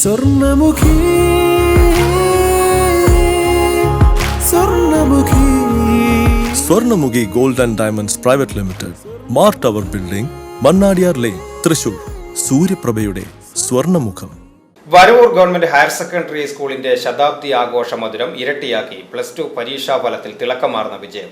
Swarnamukhi Swarnamukhi. Swarnamukhi gold and diamonds private limited Mar tower building Mannadiyar lane Thrissur. സൂര്യപ്രഭയുടെ സ്വർണമുഖം. Varavoor government higher secondary സ്കൂളിന്റെ ശതാബ്ദി ആഘോഷ മധുരം ഇരട്ടിയാക്കി plus two പരീക്ഷാ ഫലത്തിൽ തിളക്കമാർന്ന വിജയം.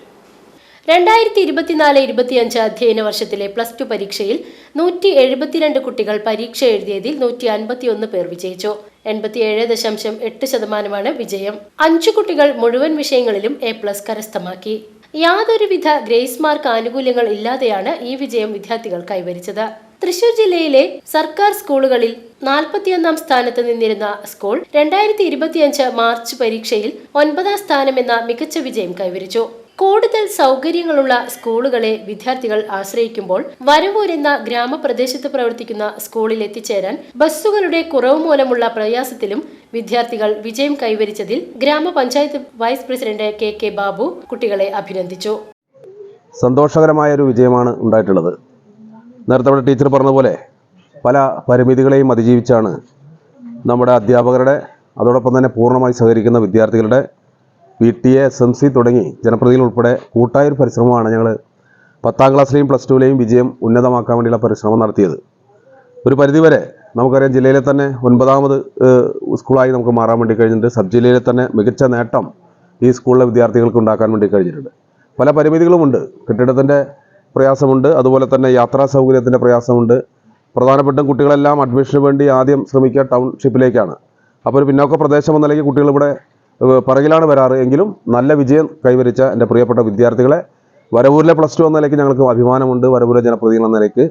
രണ്ടായിരത്തി ഇരുപത്തിനാല് ഇരുപത്തിയഞ്ച് അധ്യയന വർഷത്തിലെ പ്ലസ് ടു പരീക്ഷയിൽ നൂറ്റി എഴുപത്തിരണ്ട് കുട്ടികൾ പരീക്ഷ എഴുതിയതിൽ നൂറ്റി അൻപത്തിയൊന്ന് പേർ വിജയിച്ചു. എൺപത്തിയേഴ് ദശാംശം എട്ട് ശതമാനമാണ് വിജയം. അഞ്ചു കുട്ടികൾ മുഴുവൻ വിഷയങ്ങളിലും എ പ്ലസ് കരസ്ഥമാക്കി. യാതൊരുവിധ ഗ്രേസ് മാർക്ക് ആനുകൂല്യങ്ങൾ ഇല്ലാതെയാണ് ഈ വിജയം വിദ്യാർത്ഥികൾ കൈവരിച്ചത്. തൃശൂർ ജില്ലയിലെ സർക്കാർ സ്കൂളുകളിൽ നാൽപ്പത്തിയൊന്നാം സ്ഥാനത്ത് നിന്നിരുന്ന സ്കൂൾ രണ്ടായിരത്തി ഇരുപത്തിയഞ്ച് മാർച്ച് പരീക്ഷയിൽ ഒൻപതാം സ്ഥാനമെന്ന മികച്ച വിജയം കൈവരിച്ചു. കൂടുതൽ സൗകര്യങ്ങളുള്ള സ്കൂളുകളെ വിദ്യാർത്ഥികൾ ആശ്രയിക്കുമ്പോൾ വരവൂർ എന്ന ഗ്രാമപ്രദേശത്ത് പ്രവർത്തിക്കുന്ന സ്കൂളിൽ എത്തിച്ചേരാൻ ബസ്സുകളുടെ കുറവ് മൂലമുള്ള പ്രയാസത്തിലും വിദ്യാർത്ഥികൾ വിജയം കൈവരിച്ചതിൽ ഗ്രാമപഞ്ചായത്ത് vice president K K Babu കുട്ടികളെ അഭിനന്ദിച്ചു. സന്തോഷകരമായ ഒരു വിജയമാണ് ഉണ്ടായിട്ടുള്ളത്. നേരത്തെ ഇവിടെ ടീച്ചർ പറഞ്ഞ പോലെ പല പരിമിതികളെയും അതിജീവിച്ചാണ് നമ്മുടെ അധ്യാപകരുടെ അതോടൊപ്പം തന്നെ പൂർണമായി സഹകരിക്കുന്ന വിദ്യാർത്ഥികളുടെ P T A S M C തുടങ്ങി ജനപ്രതിനിധികൾ ഉൾപ്പെടെ കൂട്ടായൊരു പരിശ്രമമാണ് ഞങ്ങൾ പത്താം ക്ലാസ്സിലെയും പ്ലസ് ടുവിലെയും വിജയം ഉന്നതമാക്കാൻ വേണ്ടിയുള്ള പരിശ്രമം നടത്തിയത്. ഒരു പരിധിവരെ നമുക്കറിയാം ജില്ലയിലെ തന്നെ ഒൻപതാമത് സ്കൂളായി നമുക്ക് മാറാൻ വേണ്ടി കഴിഞ്ഞിട്ടുണ്ട്. സബ് ജില്ലയിലെ തന്നെ മികച്ച നേട്ടം ഈ സ്കൂളിലെ വിദ്യാർത്ഥികൾക്ക് ഉണ്ടാക്കാൻ വേണ്ടി കഴിഞ്ഞിട്ടുണ്ട്. പല പരിമിതികളുമുണ്ട്. കെട്ടിടത്തിന്റെ പ്രയാസമുണ്ട്. അതുപോലെ തന്നെ യാത്രാ സൗകര്യത്തിന്റെ പ്രയാസമുണ്ട്. പ്രധാനപ്പെട്ടും കുട്ടികളെല്ലാം അഡ്മിഷന് വേണ്ടി ആദ്യം ശ്രമിക്കുക ടൗൺഷിപ്പിലേക്കാണ്. അപ്പോൾ ഒരു പിന്നോക്ക പ്രദേശം എന്ന നിലയ്ക്ക് കുട്ടികൾ ഇവിടെ പിറകിലാണ് വരാറ്. എങ്കിലും നല്ല വിജയം കൈവരിച്ച എന്റെ പ്രിയപ്പെട്ട വിദ്യാർത്ഥികളെ വരവൂരിലെ പ്ലസ് ടു എന്ന നിലയ്ക്ക് ഞങ്ങൾക്ക് അഭിമാനമുണ്ട്. വരവൂരിലെ ജനപ്രതിനിധികൾ എന്ന നിലയ്ക്ക്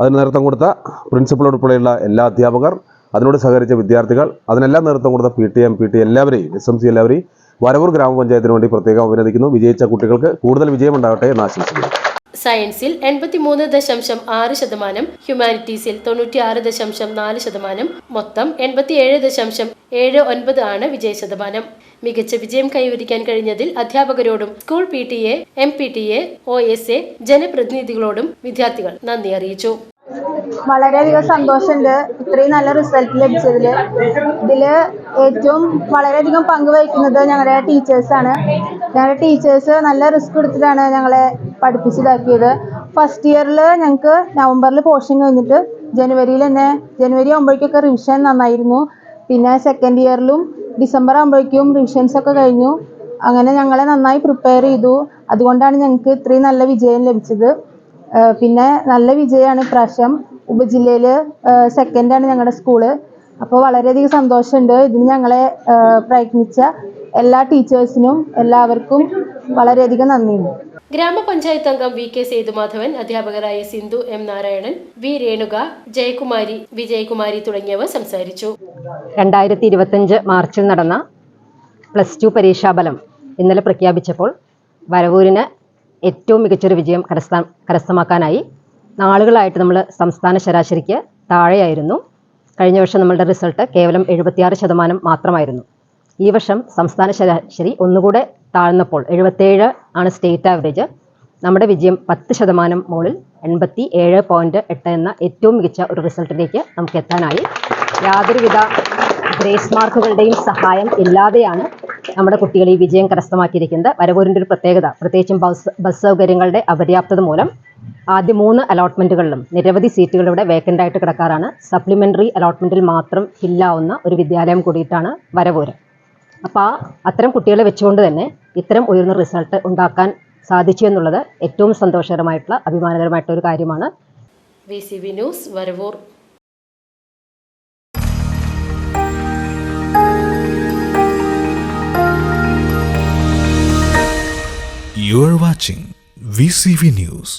അതിന് നേതൃത്വം കൊടുത്ത പ്രിൻസിപ്പൾ ഉൾപ്പെടെയുള്ള എല്ലാ അധ്യാപകർ അതിനോട് സഹകരിച്ച വിദ്യാർത്ഥികൾ അതിനെല്ലാം നേതൃത്വം കൊടുത്ത P T M P T എല്ലാവരെയും എസ് എം സി എല്ലാവരെയും വരവൂർ ഗ്രാമപഞ്ചായത്തിന് വേണ്ടി പ്രത്യേകം അഭിനന്ദിക്കുന്നു. വിജയിച്ച കുട്ടികൾക്ക് കൂടുതൽ വിജയമുണ്ടാകട്ടെ എന്ന് ആശംസിക്കുന്നു. സയൻസിൽ എൺപത്തിമൂന്ന് ദശാംശം ആറ് ശതമാനം ഹ്യൂമാനിറ്റീസിൽ തൊണ്ണൂറ്റിയാറ് ദശാംശം നാല് ശതമാനം മൊത്തം എൺപത്തിയേഴ് ദശാംശം ഏഴ് ഒൻപത് ആണ് വിജയ ശതമാനം. മികച്ച വിജയം കൈവരിക്കാൻ കഴിഞ്ഞതിൽ അധ്യാപകരോടും school P T A M P T A O S A ജനപ്രതിനിധികളോടും വിദ്യാർത്ഥികൾ നന്ദി അറിയിച്ചു. വളരെയധികം സന്തോഷമുണ്ട്. ഇത്രയും നല്ല റിസൾട്ട് ലഭിച്ചതിൽ ഇതിൽ ഏറ്റവും വളരെയധികം പങ്കുവഹിക്കുന്നത് ഞങ്ങളുടെ ടീച്ചേഴ്സാണ് ഞങ്ങളുടെ ടീച്ചേഴ്സ് നല്ല റിസ്ക് എടുത്തിട്ടാണ് ഞങ്ങളെ പഠിപ്പിച്ചിതാക്കിയത്. ഫസ്റ്റ് ഇയറിൽ ഞങ്ങൾക്ക് നവംബറിൽ പോർഷൻ കഴിഞ്ഞിട്ട് ജനുവരിയിൽ തന്നെ ജനുവരി ആകുമ്പോഴേക്കൊക്കെ റിവിഷൻ നന്നായിരുന്നു. പിന്നെ സെക്കൻഡ് ഇയറിലും ഡിസംബർ ആകുമ്പോഴേക്കും റിവിഷൻസ് ഒക്കെ കഴിഞ്ഞു. അങ്ങനെ ഞങ്ങളെ നന്നായി പ്രിപ്പയർ ചെയ്തു. അതുകൊണ്ടാണ് ഞങ്ങൾക്ക് ഇത്രയും നല്ല വിജയം ലഭിച്ചത്. പിന്നെ നല്ല വിജയമാണ് ഇപ്രാവശ്യം. ഉപജില്ലയിൽ ആണ് ഞങ്ങളുടെ സ്കൂൾ. അപ്പോൾ വളരെയധികം സന്തോഷമുണ്ട്. ഇതിന് ഞങ്ങളെ പ്രയത്നിച്ച എല്ലാ ടീച്ചേഴ്സിനും എല്ലാവർക്കും വളരെയധികം നന്ദിയുണ്ട്. ഗ്രാമപഞ്ചായത്ത് അംഗം വി കെ സേതുമാധവൻ അധ്യാപകരായ സിന്ധു എം നാരായണൻ വി രേണുക ജയകുമാരി വിജയകുമാരി തുടങ്ങിയവർ സംസാരിച്ചു. രണ്ടായിരത്തി ഇരുപത്തഞ്ച് മാർച്ചിൽ നടന്ന പ്ലസ് ടു പരീക്ഷാഫലം ഇന്നലെ പ്രഖ്യാപിച്ചപ്പോൾ വരവൂരിന് ഏറ്റവും മികച്ചൊരു വിജയം കരസ്ഥ കരസ്ഥമാക്കാനായി നാളുകളായിട്ട് നമ്മൾ സംസ്ഥാന ശരാശരിക്ക് താഴെയായിരുന്നു. കഴിഞ്ഞ വർഷം നമ്മളുടെ റിസൾട്ട് കേവലം എഴുപത്തിയാറ് ശതമാനം മാത്രമായിരുന്നു. ഈ വർഷം സംസ്ഥാന ശരാശരി ഒന്നുകൂടെ താഴ്ന്നപ്പോൾ എഴുപത്തേഴ് ആണ് സ്റ്റേറ്റ് ആവറേജ് നമ്മുടെ വിജയം പത്ത് ശതമാനം മുകളിൽ എൺപത്തി ഏഴ് പോയിന്റ് എട്ട് എന്ന ഏറ്റവും മികച്ച ഒരു റിസൾട്ടിലേക്ക് നമുക്ക് എത്താനായി. യാതൊരുവിധ ഗ്രേസ് മാർക്കുകളുടെയും സഹായം ഇല്ലാതെയാണ് നമ്മുടെ കുട്ടികൾ ഈ വിജയം കരസ്ഥമാക്കിയിരിക്കുന്നത്. വരവൂരിന്റെ ഒരു പ്രത്യേകത പ്രത്യേകിച്ചും ബസ് ബസ് സൗകര്യങ്ങളുടെ അപര്യാപ്തത മൂലം ആദ്യ മൂന്ന് അലോട്ട്മെന്റുകളിലും നിരവധി സീറ്റുകൾ ഇവിടെ വേക്കന്റ് ആയിട്ട് കിടക്കാറാണ്. സപ്ലിമെന്ററി അലോട്ട്മെന്റിൽ മാത്രം ഫില്ലാവുന്ന ഒരു വിദ്യാലയം കൂടിയിട്ടാണ് വരവൂര്. അപ്പോൾ ആ അത്തരം കുട്ടികളെ വെച്ചുകൊണ്ട് തന്നെ ഇത്തരം ഉയർന്ന റിസൾട്ട് ഉണ്ടാക്കാൻ സാധിച്ചു എന്നുള്ളത് ഏറ്റവും സന്തോഷകരമായിട്ടുള്ള അഭിമാനകരമായിട്ടുള്ള ഒരു കാര്യമാണ്. V C V news Varavoor. You are watching VCV News.